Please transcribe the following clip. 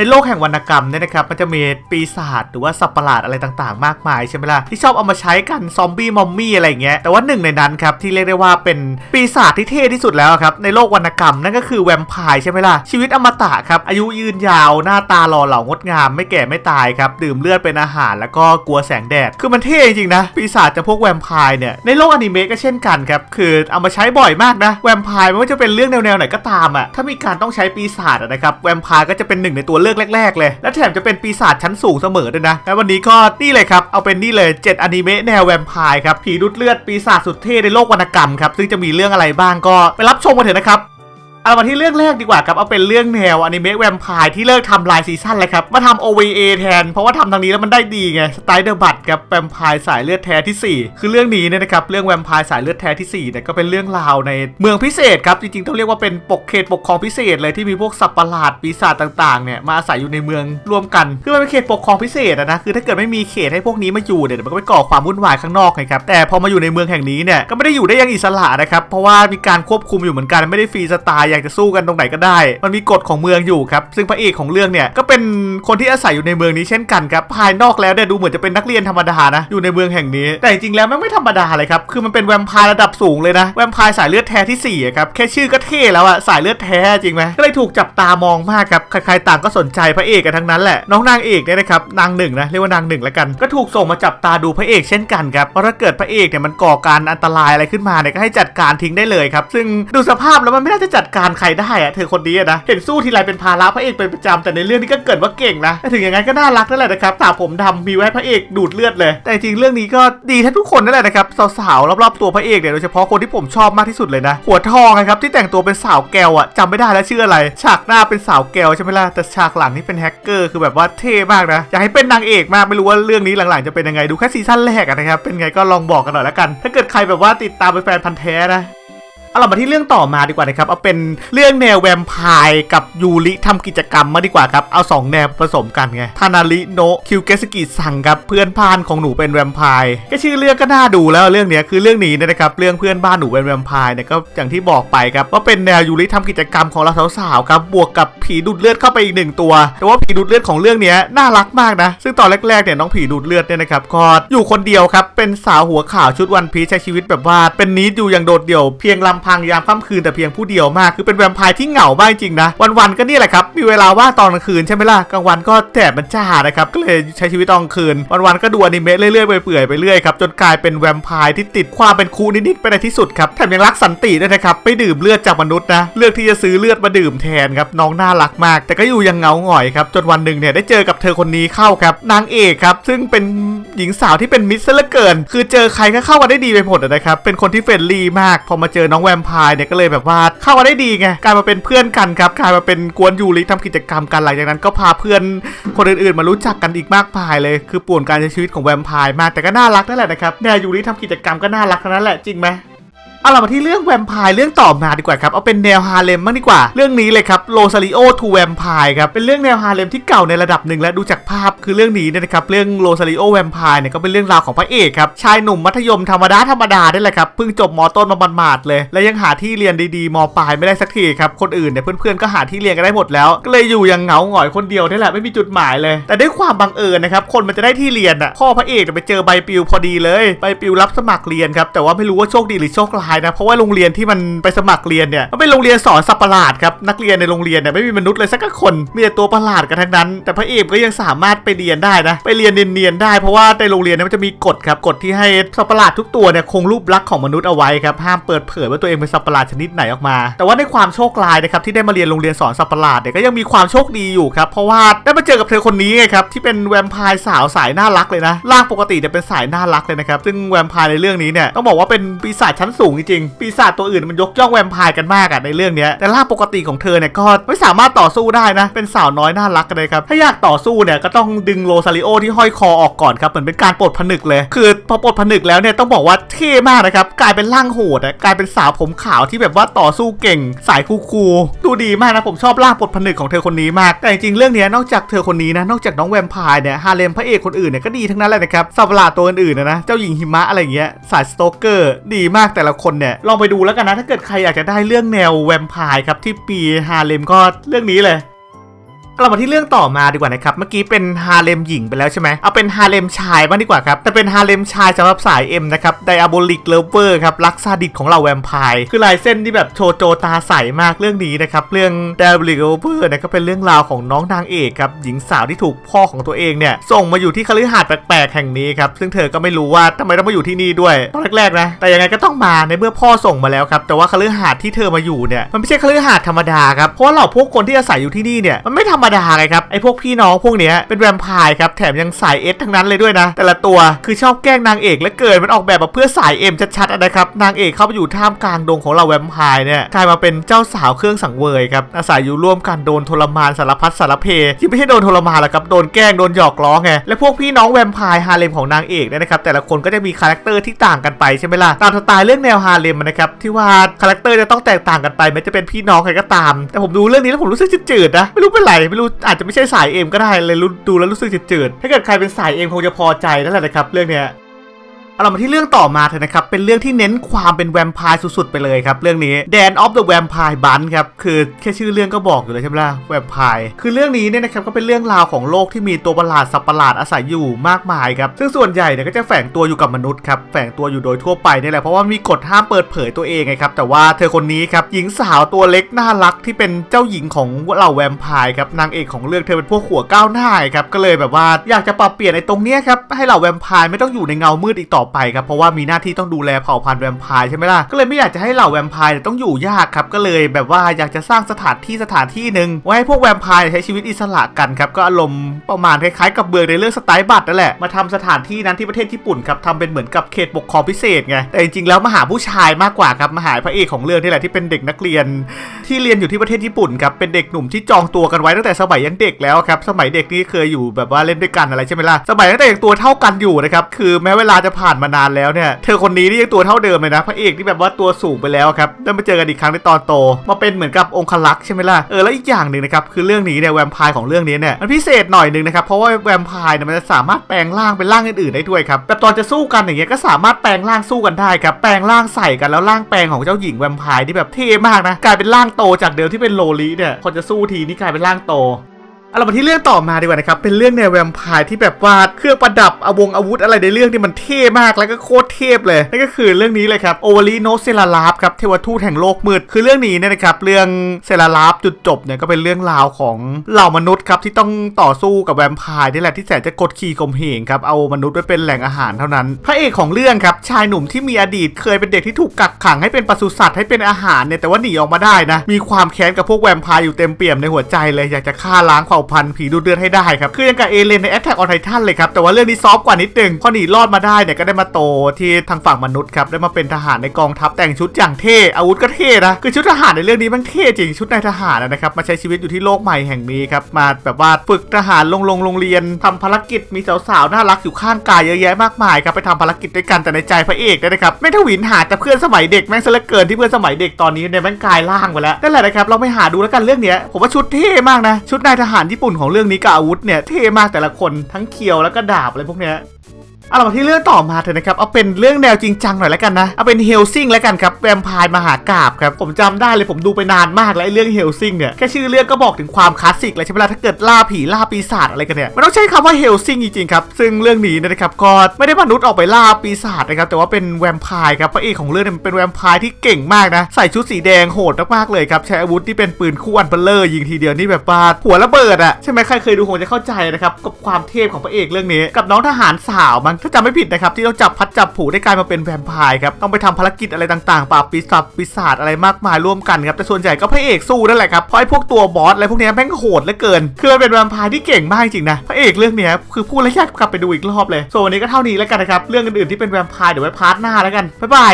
ในโลกแห่งวรรณกรรมเนี่ยนะครับมันจะมีปีศาจหรือว่าสัตว์ประหลาดอะไรต่างๆ มากมายใช่ไหมล่ะที่ชอบเอามาใช้กันซอมบี้มอมมี่อะไรอย่างเงี้ยแต่ว่าหนึ่งในนั้นครับที่เรียกได้ว่าเป็นปีศาจที่เท่ที่สุดแล้วครับในโลกวรรณกรรมนั่นก็คือแวมไพร์ใช่ไหมล่ะชีวิตอมตะครับอายุยืนยาวหน้าตาหล่อเหลางดงามไม่แก่ไม่ตายครับดื่มเลือดเป็นอาหารแล้วก็กลัวแสงแดดคือมันเท่จริงๆนะปีศาจจะพวกแวมไพร์เนี่ยในโลกอนิเมะก็เช่นกันครับคือเอามาใช้บ่อยมากนะแวมไพร์ไม่ว่าจะเป็นเรื่องแนวๆไหนก็ตามอะถ้ามีการต้องใช้ปีศาจนะครับแวมไพร์ก็จะเป็นหนึ่งในตัวเลือกแรก ๆ เลย และแถมจะเป็นปีศาจชั้นสูงเสมอด้วยนะและวันนี้ก็นี่เลยครับ เอาเป็นนี่เลย 7อนิเมะแนวแวมไพร์ครับผีดูดเลือดปีศาจสุดเท่ในโลกวรรณกรรมครับซึ่งจะมีเรื่องอะไรบ้างก็ไปรับชมกันเถอะนะครับ เอามาที่เรื่องแรกดีกว่าครับเอาเป็นเรื่องแนวอนิเมะแวมไพร์ที่เลิกทำลายซีซั่นเลยครับมาทำ OVA แทน เพราะว่าทำทางนี้แล้วมันได้ดีไงสไตล์เดอร์บัตครับแวมไพร์สายเลือดแท้ที่ 4 คือเรื่องนี้เนี่ยนะครับเรื่องแวมไพร์สายเลือดแท้ที่4เนี่ยก็เป็นเรื่องราวในเมืองพิเศษครับจริงๆต้องเรียกว่าเป็นปกเขตปกครองพิเศษเลยที่มีพวกสัตว์ประหลาดปีศาจต่างๆเนี่ยมาอาศัยอยู่ในเมืองร่วมกันคือมันเป็นเขตปกครองพิเศษอะนะคือถ้าเกิดไม่มีเขตให้พวกนี้มาอยู่เนี่ยเดี๋ยวมันก็ไปก่อความวุ่นวายข้างนอกไงครับแต่พอมาอยู่ในเมืองแห่งนี้เนี่ยก็ไม่ได้อยู่ได้อย่างอิสระนะครับเพราะว่ามีการควบคุมอยู่เหมือนกันไม่ได้ฟรีสไตล์อยากจะสู้กันตรงไหนก็ได้ มันมีกฎของเมืองอยู่ครับ ซึ่งพระเอกของเรื่องเนี่ยก็เป็นคนที่อาศัยอยู่ในเมืองนี้เช่นกันครับ ภายนอกแล้วเนี่ยดูเหมือนจะเป็นนักเรียนธรรมดานะ อยู่ในเมืองแห่งนี้ แต่จริงๆแล้วมันไม่ธรรมดาเลยครับ คือมันเป็นแวมไพร์ระดับสูงเลยนะ แวมไพร์สายเลือดแท้ที่สี่ครับ แค่ชื่อก็เท่แล้วอะสายเลือดแท้จริงไหมก็เลยถูกจับตามองมากครับ ใครๆต่างก็สนใจพระเอกกันทั้งนั้นแหละ น้องนางเอกเนี่ยนะครับ นางหนึ่งนะ เรียกว่านางหนึ่งแล้วกัน ก็ถูกส่งมาจับตาดูพระเอกเช่นกันครับ เพราะถ้าเกิดพระเอกเนี่ยมันก่อการอันตรายอะไรขึ้นมาเนี่ยก็ให้จัดการทิ้งได้เลยครับ ซึ่งดูสภาพแล้วมันไม่น่าจะจัดการใครได้อะเธอคนนี้นะเห็นสู้ทีไรเป็นภาระพระเอกเป็นประจำแต่ในเรื่องนี้ก็เกิดว่าเก่งนะถึงอย่างนั้นก็น่ารักนั่นแหละนะครับสาวผมดำมีไว้พระเอกดูดเลือดเลย แต่จริงเรื่องนี้ก็ดีทั้งทุกคนนั่นแหละนะครับสาวๆรอบๆตัวพระเอกเนี่ยโดยเฉพาะคนที่ผมชอบมากที่สุดเลยนะ หัวทองนะครับที่แต่งตัวเป็นสาวแก้วอะจำไม่ได้แล้วชื่ออะไร ฉากหน้าเป็นสาวแก้วใช่ไหมล่ะแต่ฉากหลังนี่เป็นแฮกเกอร์คือแบบว่าเท่มากนะอยากให้เป็นนางเอกมากไม่รู้ว่าเรื่องนี้หลังๆจะเป็นยังไงดูแค่ซีซั่นแรกนะครับเป็นไงก็ลองบอกกันหน่อยและกัน ถ้าเกิดใครแบบว่าติดตามเป็นแฟนพันธ์แท้นะ เอาเรามาที่เรื่องต่อมาดีกว่านะครับ เอาเป็นเรื่องแนวแวมไพร์กับยูริทำกิจกรรมมาดีกว่าครับ เอา 2 แนวผสมกันไงทานาริโนะคิวเกสกิซังครับเพื่อนบ้านของหนูเป็นแวมไพร์ก็ชื่อเรื่องก็น่าดูแล้วเรื่องนี้คือเรื่องนี้นะครับเรื่องเพื่อนบ้านหนูเป็นแวมไพร์เนี่ยก็อย่างที่บอกไปครับว่าเป็นแนวยูริทำกิจกรรมของเราสาวๆครับบวกกับผีดูดเลือดเข้าไปอีกหนึ่งตัว แต่ว่าผีดูดเลือดของเรื่องนี้น่ารักมากนะ ซึ่งตอนแรกๆเนี่ยน้องผีดูดเลือดเนี่ยนะครับก็อยู่คนเดียวครับเป็นสาวหัวขาวชุดวันพีชใช้ชีวิตแบบว่าเป็นนิดอยู่อย่างโดดเดี่ยวเพียงลำพังยามค่ำคืนแต่เพียงผู้เดียวมากคือเป็นแวมไพร์ที่เหงามากจริงนะ วันๆก็นี่แหละครับมีเวลาว่างตอนกลางคืนใช่ไหมล่ะกลางวันก็แดดมันจ้านะครับก็เลยใช้ชีวิตตอนกลางคืน วันๆก็ดูอนิเมะเรื่อยๆเปื่อยไปเรื่อยครับจนกลายเป็นแวมไพร์ที่ติดความเป็นคูนิดๆไปในที่สุดครับแถมยังรักสันติด้วยนะครับไม่ดื่มเลือดจากมนุษย์นะเลือกที่จะซื้อเลือดมาดื่มแทนครับน้องน่ารักมาก แต่ก็อยู่ยังเหงาหงอยครับจนวันหนึ่งเนี่ยได้เจอกับเธอคนนี้เข้าครับนางเอกครับซึ่งเป็นหญิงสาวที่เป็นมิตรซะเหลือเกิน คือเจอใครก็เข้ากันได้ดีไปหมดนะครับเป็นคนที่เฟรนลี่มากพอมาเจอน้องแววมไพร์เนี่ยก็เลยแบบว่าเข้ากันได้ดีไงกลายมาเป็นเพื่อนกันครับกลายมาเป็นกวนยูริทำกิจกรรมกันหลังจากนั้นก็พาเพื่อนคนอื่นๆ มารู้จักกันอีกมากมายเลย คือป่วนการใช้ชีวิตของแวมไพร์มากแต่ก็น่ารักนั่นแหละนะครับแนวยูริทำกิจกรรมก็น่ารักนั้นแหละจริงไหม เอาเรามาที่เรื่องแวมไพร์เรื่องต่อมาดีกว่าครับเอาเป็นแนวฮาเลมบ้างดีกว่า เรื่องนี้เลยครับโรซาริโอทูแวมไพร์ครับเป็นเรื่องแนวฮาเลมที่เก่าในระดับหนึ่งและดูจากภาพคือเรื่องนี้เนี่ยนะครับเรื่องโรซาริโอแวมไพร์เนี่ยก็เป็นเรื่องราวของพระเอกครับชายหนุ่มมัธยมธรรมดาธรรมดาได้แหละครับเพิ่งจบมต้นมาหมาดเลย และยังหาที่เรียนดีๆมปลายไม่ได้สักทีครับคนอื่นเนี่ยเพื่อนๆก็หาที่เรียนกันได้หมดแล้ว ก็เลยอยู่อย่างเหงาหงอยคนเดียวนี่แหละไม่มีจุดหมายเลย แต่ด้วยความบังเอิญนะครับคนมันจะได้ที่เรียนอะพ่อพระเอกไปเจอใบปลิวพอดีเลยใบปลิวรับสมัครเรียนครับแต่ว่าไม่รู้ว่าโชคดีหรือโชคร้ายนะ เพราะว่าโรงเรียนที่มันไปสมัครเรียนเนี่ยมันเป็นโรงเรียนสอนสัตว์ประหลาดครับนักเรียนในโรงเรียนเนี่ยไม่มีมนุษย์เลยสักคนมีแต่ตัวประหลาดกันทั้งนั้น แต่พระเอกก็ยังสามารถไปเรียนได้นะ ไปเรียนเนียนๆได้เพราะว่าในโรงเรียนเนี่ยมันจะมีกฎครับกฎที่ให้สัตว์ประหลาดทุกตัวเนี่ยคงรูปลักษณ์ของมนุษย์เอาไว้ครับห้ามเปิดเผยว่าตัวเองเป็นสัตว์ประหลาดชนิดไหนออกมา แต่ว่าในความโชคร้ายนะครับที่ได้มาเรียนโรงเรียนสอนสัตว์ประหลาดเนี่ยก็ยังมีความโชคดีอยู่ครับเพราะว่าได้มาเจอกับเธอคนนี้ไงครับที่เป็นแวมไพร์สาวสายน่ารักเลยนะร่างปกติเนี่ยเป็นสายน่ารักเลยนะครับซึ่งแวมไพร์ในเรื่องนี้เนี่ยต้องบอกว่าเป็นปีศาจชั้นสูงจจริงปีศาจตัวอื่นมันยกย่องแวมไพร์กันมากอะในเรื่องนี้แต่ร่างปกติของเธอเนี่ยก็ไม่สามารถต่อสู้ได้นะ เป็นสาวน้อยน่ารักกันเลยครับถ้าอยากต่อสู้เนี่ยก็ต้องดึงโรซาริโอที่ห้อยคอออกก่อนครับเหมือนเป็นการปลดผนึกเลย คือพอปลดผนึกแล้วเนี่ยต้องบอกว่าเท่มากนะครับกลายเป็นร่างโหดอะกลายเป็นสาวผมขาวที่แบบว่าต่อสู้เก่ง สายคูลๆดูดีมากนะผมชอบร่างปลดผนึกของเธอคนนี้มาก แต่จริงเรื่องนี้นอกจากเธอคนนี้นะนอกจากน้องแวมไพร์เนี่ยฮาเลมพระเอกคนอื่นเนี่ยก็ดีทั้งนั้นเลยนะครับสัตว์ประหลาตัวอื่นๆนะนะเจ้าหญิงหิมะอะไรอย่างเงี้ยสายสโตเกอร์ดีมากแต่ละคนเนี่ยลองไปดูแล้วกันนะถ้าเกิดใครอยากจะได้เรื่องแนวแวมไพร์ครับที่ปีฮาเลมก็เรื่องนี้เลย เรามาที่เรื่องต่อมาดีกว่านะครับ เมื่อกี้เป็นฮาเลมหญิงไปแล้วใช่ไหมเอาเป็นฮาเลมชายบ้างดีกว่าครับ แต่เป็นฮาเลมชายสำหรับสายเอ็มนะครับไดอะโบลิกเลเวอร์ครับรักซาดิสของเราแวมไพร์คือลายเส้นที่แบบโชโจตาใสมากเรื่องนี้นะครับ เรื่องไดอะโบลิกเลเวอร์นี่ยก็เป็นเรื่องราวของน้องนางเอกครับหญิงสาวที่ถูกพ่อของตัวเองเนี่ยส่งมาอยู่ที่คฤหาสน์แปลกๆแห่งนี้ครับซึ่งเธอก็ไม่รู้ว่าทำไมต้องมาอยู่ที่นี่ด้วยตอนแรกๆนะแต่ยังไงก็ต้องมาในเมื่อพ่อส่งมาแล้วครับแต่ว่าคฤหาสน์ที่เธอมาอยู่เนี่ยมันไม่ใช่คฤหาสน์ธรรมดาครับเพราะว่าเหล่าพวกคนที่อาศัยอยู่ที่นี่เนี่ยมันไม่ธรรมดาไงครับไอ้พวกพี่น้องพวกเนี้ยเป็นแวมไพร์ครับแถมยังสายเอสทั้งนั้นเลยด้วยนะ แต่ละตัวคือชอบแกล้งนางเอกและเกิดมันออกแบบมาเพื่อสายเอ็มชัดๆอะนะครับนางเอกเข้าไปอยู่ท่ามกลางดงของเราแวมไพร์เนี่ยกลายมาเป็นเจ้าสาวเครื่องสังเวยครับอาศัยอยู่ร่วมกันโดนทรมานสารพัดสารเพที่ไม่ใช่โดนทรมานหรอกครับโดนแกล้งโดนหยอกล้อไงและพวกพี่น้องแวมไพร์ฮาเลมของนางเอกเนี่ยนะครับแต่ละคนก็จะมีคาแรคเตอร์ที่ต่างกันไปใช่ไหมล่ะตามสไตล์เรื่องแนวฮาเลมนะครับที่ว่าคาแรคเตอร์จะต้องแตกต่างกันไปแม้จะเป็นพี่น้องใครก็ตาม แต่ผมดูเรื่องนี้แล้วผมรู้สึกจืดๆนะไม่รู้เป็นไรไม่รู้อาจจะไม่ใช่สายเอ็มก็ได้เลยรู้ดูแล้วรู้สึกจืดๆถ้าเกิดใครเป็นสายเอ็มคงจะพอใจนั่นแหละนะครับเรื่องเนี้ย เอาเรามาที่เรื่องต่อมาเถอะนะครับ เป็นเรื่องที่เน้นความเป็นแวมไพร์สุดๆไปเลยครับ เรื่องนี้ Dan of the Vampire Bunch ครับ คือแค่ชื่อเรื่องก็บอกอยู่เลยใช่ไหมล่ะ แวมไพร์ คือเรื่องนี้เนี่ยนะครับก็เป็นเรื่องราวของโลกที่มีตัวประหลาดสัตว์ประหลาดอาศัยอยู่มากมายครับ ซึ่งส่วนใหญ่เนี่ยก็จะแฝงตัวอยู่กับมนุษย์ครับ แฝงตัวอยู่โดยทั่วไปนี่แหละ เพราะว่ามีกฎห้ามเปิดเผยตัวเองไงครับ แต่ว่าเธอคนนี้ครับ หญิงสาวตัวเล็กน่ารักที่เป็นเจ้าหญิงของเหล่าแวมไพร์ครับ นางเอกของเรื่องเธอเป็นพวกหัวก้าวหน้าครับ ก็เลยแบบว่าอยากจะปรับเปลี่ยนไอ้ตรงเนี้ยครับ ให้เหล่าแวมไพร์ไม่ต้องอยู่ในเงามืดอีกต่อไปครับเพราะว่ามีหน้าที่ต้องดูแลเผ่าพันธุ์แวมไพร์ใช่ไหมล่ะก็เลยไม่อยากจะให้เหล่าแวมไพร์เนี่ยต้องอยู่ยากครับก็เลยแบบว่าอยากจะสร้างสถานที่สถานที่หนึ่งไว้ให้พวกแวมไพร์ใช้ชีวิตอิสระกันครับก็อารมณ์ประมาณคล้ายๆกับเบืองในเรื่องสไตล์บัตนั่นแหละมาทำสถานที่นั้นที่ประเทศญี่ปุ่นครับทำเป็นเหมือนกับเขตปกครองพิเศษไงแต่จริงๆแล้วมาหาผู้ชายมากกว่าครับมาหาพระเอกของเรื่องนี่แหละที่เป็นเด็กนักเรียน ที่เรียนอยู่ที่ประเทศญี่ปุ่นครับเป็นเด็กหนุ่มที่จองตัวกันไว้ตั้งแต่สมัยยังเด็กแล้วครับสมัยเด็กนี่เคยอยู่แบบว่าเล่นด้วยกันอะไรใช่ไหมล่ะสมัยตั้งแต่ยังตัวเท่ากันอยู่นะครับคือแม้เวลาจะผ่านมานานแล้วเนี่ย เธอคนนี้นี่ยังตัวเท่าเดิมเลยนะ พระเอกที่แบบว่าตัวสูงไปแล้วครับได้มาเจอกันอีกครั้งในตอนโต มาเป็นเหมือนกับองคลักษ์ใช่ไหมล่ะ เออ แล้วอีกอย่างหนึ่งนะครับ คือเรื่องนี้เนี่ยแวมไพร์ของเรื่องนี้เนี่ย มันพิเศษหน่อยหนึ่งนะครับ เพราะว่าแวมไพร์เนี่ยมันจะสามารถแปลงร่างเป็นร่างอื่นๆได้ด้วยครับ แบบตอนจะสู้กันอย่างเงี้ยก็สามารถแปลงร่างสู้กันได้ครับ แปลงร่างใส่กันแล้วร่างแปลงของเจ้าหญิงแวมไพร์ที่แบบเท่มากนะ กลายเป็นร่างโตจากเดิมที่เป็นโลลีเนี่ย พอจะสู้ทีนี่กลายเป็นร่างโต เอาเรามาที่เรื่องต่อมาดีกว่านะครับ เป็นเรื่องแนวแวมไพร์ที่แบบว่าเครื่องประดับอาวงอาวุธอะไรในเรื่องที่มันเท่มากแล้วก็โคตรเทพเลย นั่นก็คือเรื่องนี้เลยครับโอวารีโนเซลาลาฟครับเทวทูตแห่งโลกมืด คือเรื่องนี้เนี่ยนะครับ เรื่องเซลาลาฟจุดจบเนี่ยก็เป็นเรื่องราวของเหล่ามนุษย์ครับที่ต้องต่อสู้กับแวมไพร์นี่แหละที่แสนจะกดขี่ข่มเหงครับเอามนุษย์ไปเป็นแหล่งอาหารเท่านั้น พระเอกของเรื่องครับชายหนุ่มที่มีอดีตเคยเป็นเด็กที่ถูกกักขังให้เป็นปศุสัตว์ให้เป็นอาหารเนี่ยแต่ว่าหนีออกมาได้นะมีความแค้นกับพวกแวมไพร์อยู่เต็มเปี่ยมในหัวใจเลยอยากจะฆ่าล้างเผ่าพันธุ์ผีดูดเลือดให้ได้ครับ คือยังกับเอเลนใน Attack on Titan เลยครับ แต่ว่าเรื่องนี้ซอฟกว่านิดนึงพอหนีรอดมาได้เนี่ยก็ได้มาโตที่ทางฝั่งมนุษย์ครับ ได้มาเป็นทหารในกองทัพแต่งชุดอย่างเท่ อาวุธก็เท่นะ คือชุดทหารในเรื่องนี้มันเท่จริง ชุดนายทหารนะครับ มาใช้ชีวิตอยู่ที่โลกใหม่แห่งนี้ครับ มาแบบว่าฝึกทหารลงลงโรงเรียนทำภารกิจ มีสาวๆ น่ารักอยู่ข้างกายเยอะแยะมากมายครับ ไปทำภารกิจด้วยกันแต่ในใจพระเอกเนี่ยนะครับ ไม่ทวินหาแต่เพื่อนสมัยเด็กแม่งซะเหลือเกินที่เพื่อนสมัยเด็กตอนนี้เนี่ยแม่งกลายร่างไปแล้วนั่นแหละนะครับเราไปหาดูแล้วกันเรื่องเนี้ยผมว่าชุดเท่มากนะชุดนายทหารญี่ปุ่นของเรื่องนี้กับอาวุธเนี่ยเท่มากแต่ละคนทั้งเคียวแล้วก็ดาบอะไรพวกเนี้ย เอาเรามาที่เรื่องต่อมาเถอะนะครับเอาเป็นเรื่องแนวจริงจังหน่อยแล้วกันนะเอาเป็นเฮลซิงแล้วกันครับแวมไพร์มหากาบครับผมจำได้เลยผมดูไปนานมากแล้วไอ้เรื่องเฮลซิงเนี่ยแค่ชื่อเรื่องก็บอกถึงความคลาสสิกเลยใช่ไหมล่ะถ้าเกิดล่าผีล่าปีศาจอะไรกันเนี่ยมันต้องใช้คำว่าเฮลซิงจริงๆครับซึ่งเรื่องนี้นะครับก็ไม่ได้มนุษย์ออกไปล่าปีศาจนะครับแต่ว่าเป็นแวมไพร์ครับพระเอกของเรื่องเนี่ยเป็นแวมไพร์ที่เก่งมากนะใส่ชุดสีแดงโหดมากๆเลยครับใช้อาวุธที่เป็นปืนคู่อันเบลเลอร์ยิงทีเดียวนี่แบบว่าหัวระเบิดอะใช่ไหมใครเคยดูคงจะเข้าใจนะครับกับความเทพของพระเอกเรื่องนี้ กับน้องทหารสาวมังถ้าจำไม่ผิดนะครับที่ต้องจับพัดจับผูได้กลายมาเป็นแวมไพร์ครับต้องไปทำภารกิจอะไรต่างๆปราบปีศาจปีศาจอะไรมากมายร่วมกันครับแต่ส่วนใหญ่ก็พระเอกสู้นั่นแหละครับเพราะไอ้พวกตัวบอสอะไรพวกนี้แม่งโหดเหลือเกินคือมันเป็นแวมไพร์ที่เก่งมากจริงนะพระเอกเรื่องนี้คือพูดแล้วอยากกลับไปดูอีกรอบเลยส่วนวันนี้ก็เท่านี้แล้วกันนะครับเรื่องอื่นๆที่เป็นแวมไพร์เดี๋ยวไว้พาร์ทหน้าแล้วกันบ๊ายบาย